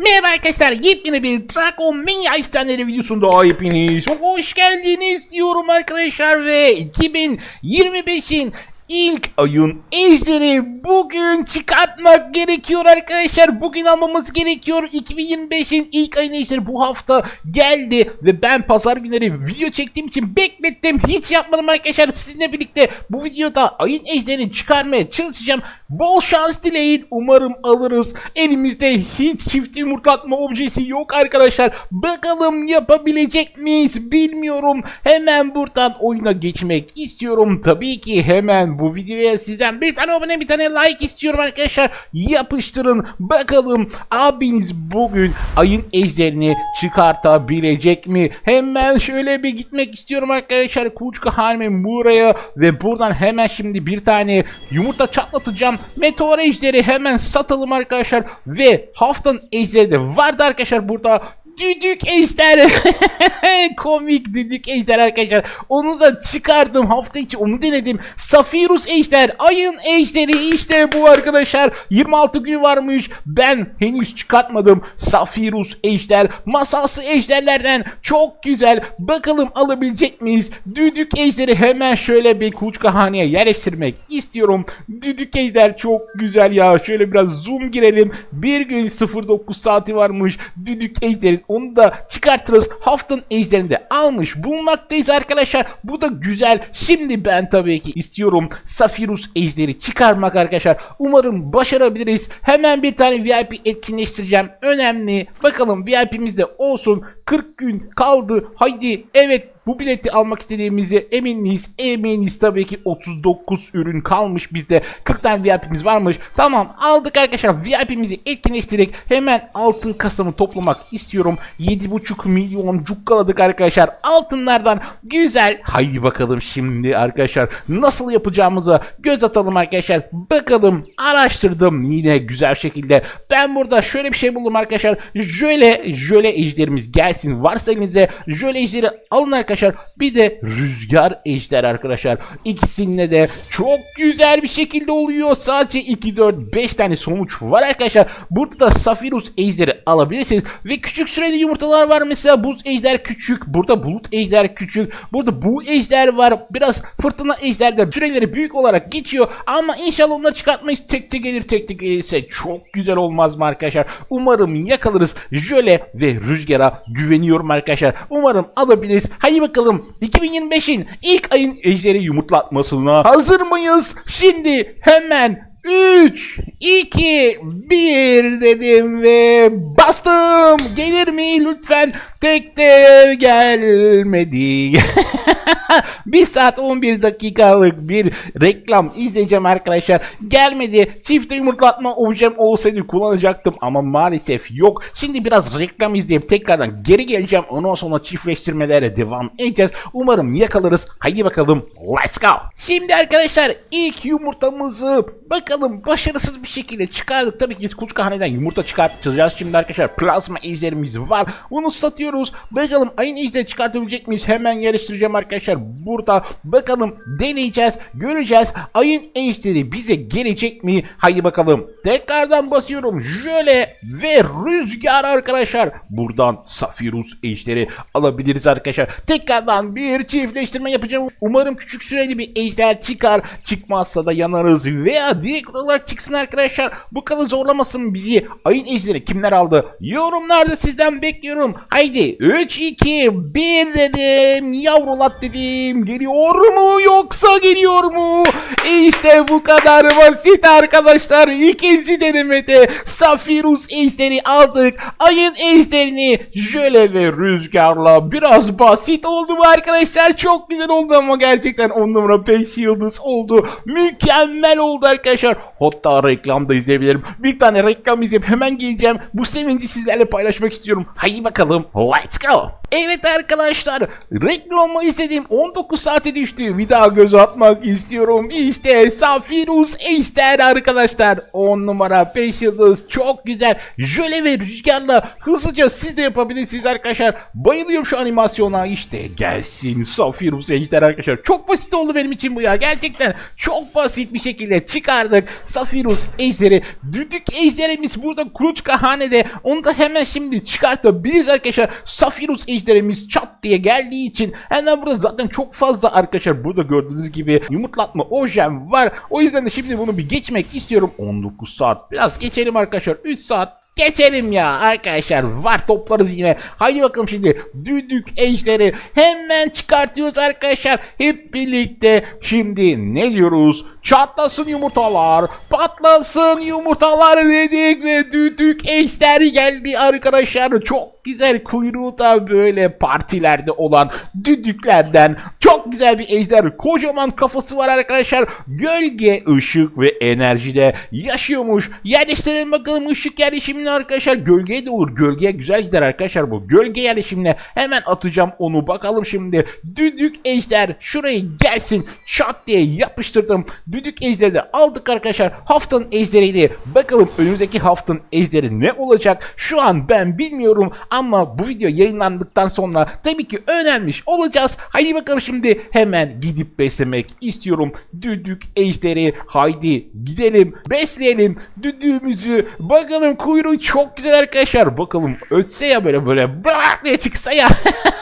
Merhaba arkadaşlar yepyeni bir Dragon Mania istenleri videosunda hepiniz hoş geldiniz diyorum arkadaşlar ve 2025'in ilk ayın ejderi. Bugün çıkartmak gerekiyor arkadaşlar. Bugün almamız gerekiyor. 2025'in ilk ayın ejderi. Bu hafta geldi ve ben pazar günleri video çektiğim için beklettim. Hiç yapmadım arkadaşlar. Sizinle birlikte bu videoda ayın ejderini çıkarmaya çalışacağım. Bol şans dileyin. Umarım alırız. Elimizde hiç çift yumurtlatma objesi yok arkadaşlar. Bakalım yapabilecek miyiz bilmiyorum. Hemen buradan oyuna geçmek istiyorum. Tabii ki hemen bu videoya sizden bir tane abone bir tane like istiyorum arkadaşlar. Yapıştırın bakalım abiniz bugün ayın ejderini çıkartabilecek mi? Hemen şöyle bir gitmek istiyorum arkadaşlar. Kuluçka halime buraya ve buradan hemen şimdi bir tane yumurta çatlatacağım. Meteor ejderi hemen satalım arkadaşlar. Ve haftanın ejderi de vardı arkadaşlar. Burada Düdük ejder. Komik düdük ejder arkadaşlar. Onu da çıkardım hafta içi onu denedim. Safirus ejder. Ayın ejderi işte bu arkadaşlar. 26 gün varmış. Ben henüz çıkartmadım. Safirus ejder. Masalsı ejderlerden çok güzel. Bakalım alabilecek miyiz? Düdük ejderi hemen şöyle bir kuluçka haneye yerleştirmek istiyorum. Düdük ejder çok güzel ya. Şöyle biraz zoom girelim. Bir gün 09 saati varmış. Düdük ejderin onu da çıkartırız. Haftanın ejderini de almış bulunmaktayız arkadaşlar. Bu da güzel. Şimdi ben tabii ki istiyorum Safirus ejderi çıkarmak arkadaşlar. Umarım başarabiliriz. Hemen bir tane VIP etkinleştireceğim. Önemli. Bakalım VIP'miz de olsun. 40 gün kaldı. Haydi evet bu bileti almak istediğimizi emin miyiz? Eminiz tabii ki 39 ürün kalmış bizde. 40 tane VIP'miz varmış. Tamam aldık arkadaşlar VIP'mizi etkinleştirdik. Hemen altın kasamı toplamak istiyorum. 7,5 milyon cukkaladık arkadaşlar. Altınlardan güzel. Haydi bakalım şimdi arkadaşlar nasıl yapacağımıza göz atalım arkadaşlar. Bakalım araştırdım yine güzel şekilde. Ben burada şöyle bir şey buldum arkadaşlar. Jöle, jöle ejderimiz gelsin. Varsa elinize jöle ejderi alın arkadaşlar. Bir de rüzgar ejder arkadaşlar. İkisinde de çok güzel bir şekilde oluyor. Sadece 2, 4, 5 tane sonuç var arkadaşlar. Burada da Safirus ejderi alabilirsiniz. Ve küçük süreli yumurtalar var. Mesela buz ejder küçük. Burada bulut ejder küçük. Burada bu ejder var. Biraz fırtına ejder de süreleri büyük olarak geçiyor. Ama inşallah onları çıkartmayız. Tek tek gelir tek tek gelirse çok güzel olmaz mı arkadaşlar? Umarım yakalarız. Jöle ve rüzgara güveniyorum arkadaşlar. Umarım alabiliriz. Bakalım 2025'in ilk ayın ejderi yumurtlatmasına hazır mıyız? Şimdi hemen 3, 2, 1 dedim ve bastım. Gelir mi lütfen? Tek de gelmedi. 1 saat 11 dakikalık bir reklam izleyeceğim arkadaşlar. Gelmedi. Çift yumurtlatma objem olsaydı kullanacaktım ama maalesef yok. Şimdi biraz reklam izleyip tekrardan geri geleceğim. Ondan sonra çiftleştirmelere devam edeceğiz. Umarım yakalarız. Haydi bakalım. Let's go. Şimdi arkadaşlar ilk yumurtamızı bakalım başarısız bir şekilde çıkardık. Tabii ki biz kuluçkahaneden yumurta çıkartacağız. Şimdi arkadaşlar plazma ejderimiz var. Bunu satıyoruz. Bakalım ayın ejderi çıkartabilecek miyiz? Hemen yarıştıracağım arkadaşlar. Burada bakalım deneyeceğiz. Göreceğiz. Ayın ejderi bize gelecek mi? Haydi bakalım. Tekrardan basıyorum. Jöle ve rüzgar arkadaşlar. Buradan Safirus ejderi alabiliriz arkadaşlar. Tekrardan bir çiftleştirme yapacağım. Umarım küçük süreli bir ejder çıkar. Çıkmazsa da yanarız veya direkt olarak çıksın arkadaşlar. Bu kadar zorlamasın bizi. Ayın ejderi kimler aldı? Yorumlarda sizden bekliyorum. Haydi 3 2 1 dedim. Yavrulat dedim. Geliyor mu yoksa geliyor mu? İşte bu kadar basit arkadaşlar. İkinci denemede Safirus ejderi aldık. Ayın ejderini jöle ve rüzgarla biraz basit oldu bu arkadaşlar. Çok güzel oldu ama gerçekten 10 numara 5 yıldız oldu. Mükemmel oldu arkadaşlar. Hatta reklam da izleyebilirim. Bir tane reklam izleyip hemen geleceğim. Bu sevinci sizlerle paylaşmak istiyorum. Haydi bakalım. Let's go. Evet arkadaşlar. Reklamı izledim. 19 saate düştü. Bir daha göz atmak istiyorum. İşte Safirus Ejder arkadaşlar. 10 numara 5 yıldız. Çok güzel. Jöle ve rüzgarla hızlıca siz de yapabilirsiniz arkadaşlar. Bayılıyorum şu animasyona. İşte gelsin Safirus Ejder arkadaşlar. Çok basit oldu benim için bu ya. Gerçekten çok basit bir şekilde çıkardık aldık. Safirus ejderi. Düdük ejderimiz burada Kuluçka hanede. Onu da hemen şimdi çıkartabiliriz arkadaşlar. Safirus ejderimiz çat diye geldiği için hemen burada zaten çok fazla arkadaşlar burada gördüğünüz gibi yumurtlatma ojem var. O yüzden de şimdi bunu bir geçmek istiyorum. 19 saat. Biraz geçelim arkadaşlar. 3 saat Geçelim ya arkadaşlar var toplarız yine. Haydi bakalım şimdi düdük ejderi hemen çıkartıyoruz arkadaşlar. Hep birlikte şimdi ne diyoruz? Çatlasın yumurtalar, patlasın yumurtalar dedik ve düdük ejder geldi arkadaşlar. Çok güzel kuyruğu da böyle partilerde olan düdüklerden çok güzel bir ejder. Kocaman kafası var arkadaşlar. Gölge, ışık ve enerjide yaşıyormuş. Yerleştirelim bakalım ışık yerleşimini arkadaşlar. Gölgeye de olur. Gölgeye güzel gider arkadaşlar bu. Gölge yerleşimine hemen atacağım onu. Bakalım şimdi. Düdük ejder şuraya gelsin. Şat diye yapıştırdım. Düdük ejderi de aldık arkadaşlar. Haftanın ejderiydi. Bakalım önümüzdeki haftanın ejderi ne olacak? Şu an ben bilmiyorum ama bu video yayınlandıktan sonra tabii ki öğrenmiş olacağız. Haydi bakalım şimdi hemen gidip beslemek istiyorum. Düdük ejderi haydi gidelim besleyelim düdüğümüzü. Bakalım kuyruğu çok güzel arkadaşlar. Bakalım ötse ya böyle böyle bırak diye çıksa ya.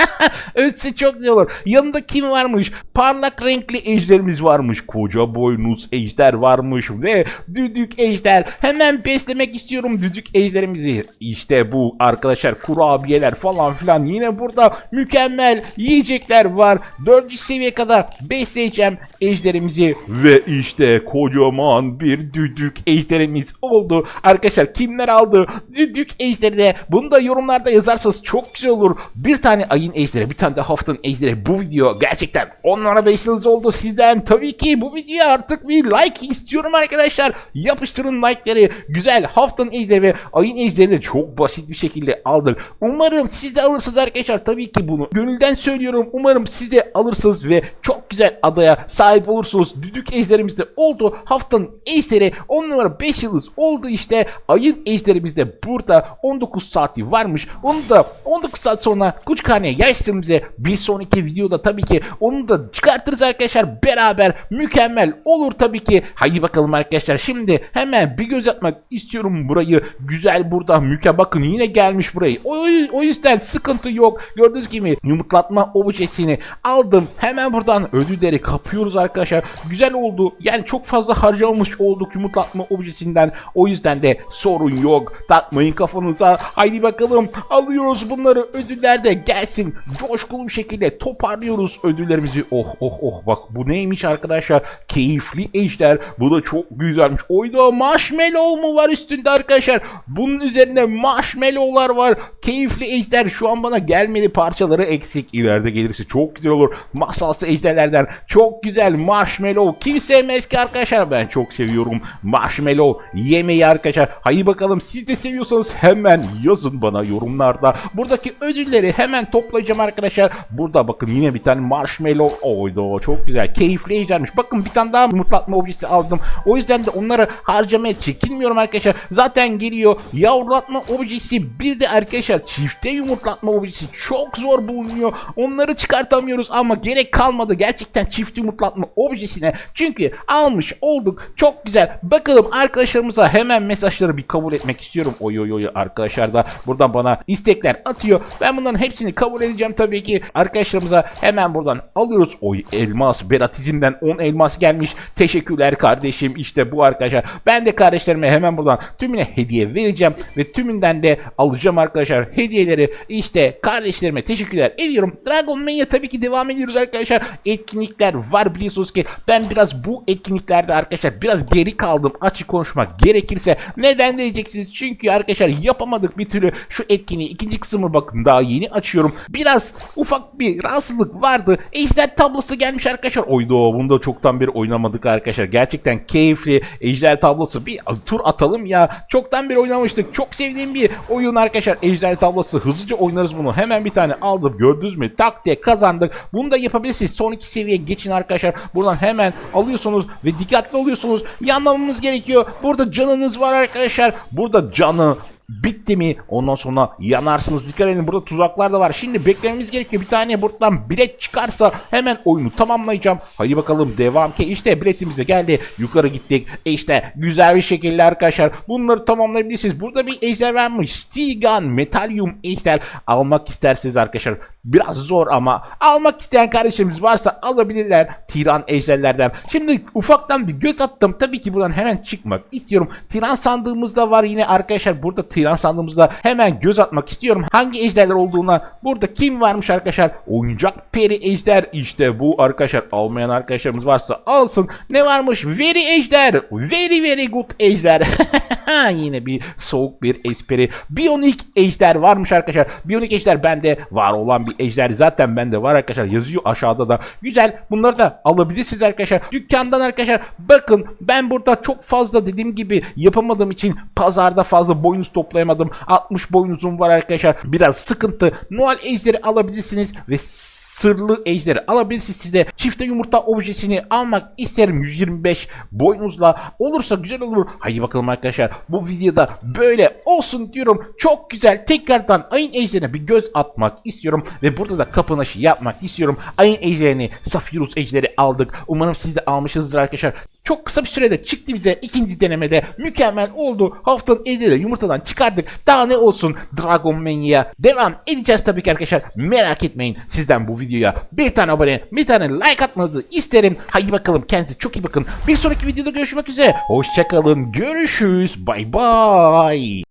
ötse çok iyi olur. Yanında kim varmış? Parlak renkli ejderimiz varmış. Koca boynuz ejder varmış ve düdük ejder. Hemen beslemek istiyorum düdük ejderimizi. İşte bu arkadaşlar kurabiyeler falan filan yine burada mükemmel yiyecekler var. Dördüncü seviye kadar besleyeceğim ejderimizi ve işte kocaman bir düdük ejderimiz oldu. Arkadaşlar kimler aldı düdük ejderi de bunu da yorumlarda yazarsanız çok güzel olur. Bir tane ayın ejderi bir tane de haftanın ejderi bu video gerçekten onlara 5 yıldız oldu sizden. Tabii ki bu videoya artık bir like istiyorum arkadaşlar. Yapıştırın like'ları. Güzel haftanın ejderi ve ayın ejderini de çok basit bir şekilde aldık. Umarım siz de alırsınız arkadaşlar. Tabii ki bunu gönülden söylüyorum. Umarım siz de alırsınız ve çok güzel adaya sahip olursunuz. Düdük ejderimiz de oldu. Haftanın ejderi 10 numara 5 yıldız oldu işte. Ayın ejderimiz de burada 19 saati varmış. Onu da 19 saat sonra Kuçkane'ye yerleştirdiğimizde bir sonraki videoda tabii ki onu da çıkartırız arkadaşlar. Beraber mükemmel olur tabii ki. Haydi bakalım arkadaşlar. Şimdi hemen bir göz atmak istiyorum burayı. Güzel burada mükemmel. Bakın yine gelmiş burayı. O, o yüzden sıkıntı yok. Gördüğünüz gibi yumurtlatma objesini aldım. Hemen buradan ödülleri kapıyoruz arkadaşlar. Güzel oldu. Yani çok fazla harcamış olduk yumurtlatma objesinden. O yüzden de sorun yok. Takmayın kafanıza. Haydi bakalım. Alıyoruz bunları. Ödüller de gelsin. Coşkulu bir şekilde toparlıyoruz ödüllerimizi. Oh oh oh. Bak bu neymiş arkadaşlar? Keyifli ejder. Bu da çok güzelmiş. Oyda marshmallow mu var üstünde arkadaşlar? Bunun üzerinde marshmallowlar var. Keyifli ejder. Şu an bana gelmedi parçaları eksik. İleride gelirse çok güzel olur. Masalsı ejderlerden çok güzel marshmallow. Kim sevmez ki arkadaşlar? Ben çok seviyorum. Marshmallow yemeği arkadaşlar. Haydi bakalım siz de seviyorsanız hemen yazın bana yorumlarda. Buradaki ödülleri hemen toplayacağım arkadaşlar. Burada bakın yine bir tane marshmallow. Oydu çok güzel. Keyifli ejdermiş. Bakın bir tane daha yumurtlatma objesi aldım. O yüzden de onları harcamaya çekinmiyorum arkadaşlar. Zaten geliyor. Yavrulatma objesi bir de arkadaşlar çifte yumurtlatma objesi çok zor bulunuyor. Onları çıkartamıyoruz ama gerek kalmadı gerçekten çift yumurtlatma objesine. Çünkü almış olduk. Çok güzel. Bakalım arkadaşlarımıza hemen mesajları bir kabul etmek istiyorum. Oy oy oy arkadaşlar da buradan bana istekler atıyor. Ben bunların hepsini kabul edeceğim tabii ki. Arkadaşlarımıza hemen buradan alıyoruz. Oy elmas. Beratizm'den 10 elmas gelmiş. Teşekkürler kardeşim. İşte bu arkadaşlar. Ben de kardeşlerime hemen buradan tümüne hediye vereceğim. Ve tümünden de alacağım arkadaşlar hediyeleri. İşte kardeşlerime teşekkürler ediyorum. Dragon Mania tabii ki devam ediyoruz arkadaşlar. Etkinlikler var biliyorsunuz ki. Ben biraz bu etkinliklerde arkadaşlar biraz geri kaldım. Açık konuşmak gerekirse. Neden diyeceksiniz? Çünkü arkadaşlar yapamadık bir türlü şu etkinliği. ikinci kısmı bakın daha yeni açıyorum. Biraz ufak bir rahatsızlık vardı. Ejder tablosu gelmiş arkadaşlar. Oydu bunu da çoktan bir oynamadık arkadaşlar. Gerçekten keyifli ejder tablosu. Bir tur atalım ya. Çoktan bir oynamıştık. Çok sevdiğim bir oyun arkadaşlar. Ejder tablosu. Hızlıca oynarız bunu. Hemen bir tane aldım. Gördünüz mü? Tak diye kazandık. Bunu da yapabilirsiniz. Son iki seviyeye geçin arkadaşlar. Buradan hemen alıyorsunuz ve dikkatli oluyorsunuz. Yanmamamız gerekiyor. Burada canınız var arkadaşlar. Burada canı bitti mi ondan sonra yanarsınız. Dikkat edin burada tuzaklar da var. Şimdi beklememiz gerekiyor. Bir tane buradan bilet çıkarsa hemen oyunu tamamlayacağım. Hadi bakalım devam ki işte biletimiz de geldi. Yukarı gittik. E işte güzel bir şekilde arkadaşlar bunları tamamlayabilirsiniz. Burada bir ejder varmış. Stigan Metalium ejder almak isterseniz arkadaşlar biraz zor ama almak isteyen kardeşimiz varsa alabilirler tiran ejderlerden. Şimdi ufaktan bir göz attım. Tabii ki buradan hemen çıkmak istiyorum. Tiran sandığımızda var yine arkadaşlar. Burada tiran sandığımızda hemen göz atmak istiyorum. Hangi ejderler olduğuna burada kim varmış arkadaşlar? Oyuncak peri ejder işte bu arkadaşlar. Almayan arkadaşlarımız varsa alsın. Ne varmış? Very ejder. Very very good ejder. yine bir soğuk bir espri. Biyonik ejder varmış arkadaşlar. Biyonik ejder bende var olan bir ejder. Zaten bende var arkadaşlar. Yazıyor aşağıda da. Güzel. Bunları da alabilirsiniz arkadaşlar. Dükkandan arkadaşlar. Bakın ben burada çok fazla dediğim gibi yapamadığım için pazarda fazla boynuz toplayamadım. 60 boynuzum var arkadaşlar. Biraz sıkıntı. Noel ejderi alabilirsiniz ve sırlı ejderi alabilirsiniz. Size çifte yumurta objesini almak isterim 125 boynuzla. Olursa güzel olur. Haydi bakalım arkadaşlar. Bu videoda böyle olsun diyorum. Çok güzel. Tekrardan ayın ejderine bir göz atmak istiyorum. Ve burada da kapınaşı yapmak istiyorum. Ayın ejderini, Safirus ejderi aldık. Umarım siz de almışsınızdır arkadaşlar. Çok kısa bir sürede çıktı bize ikinci denemede. Mükemmel oldu. Haftanın ejderi yumurtadan çıkardık. Daha ne olsun Dragon Mania. Devam edeceğiz tabii ki arkadaşlar. Merak etmeyin. Sizden bu videoya bir tane abone, bir tane like atmanızı isterim. Haydi bakalım kendinize çok iyi bakın. Bir sonraki videoda görüşmek üzere. Hoşçakalın. Görüşürüz. Bay bay.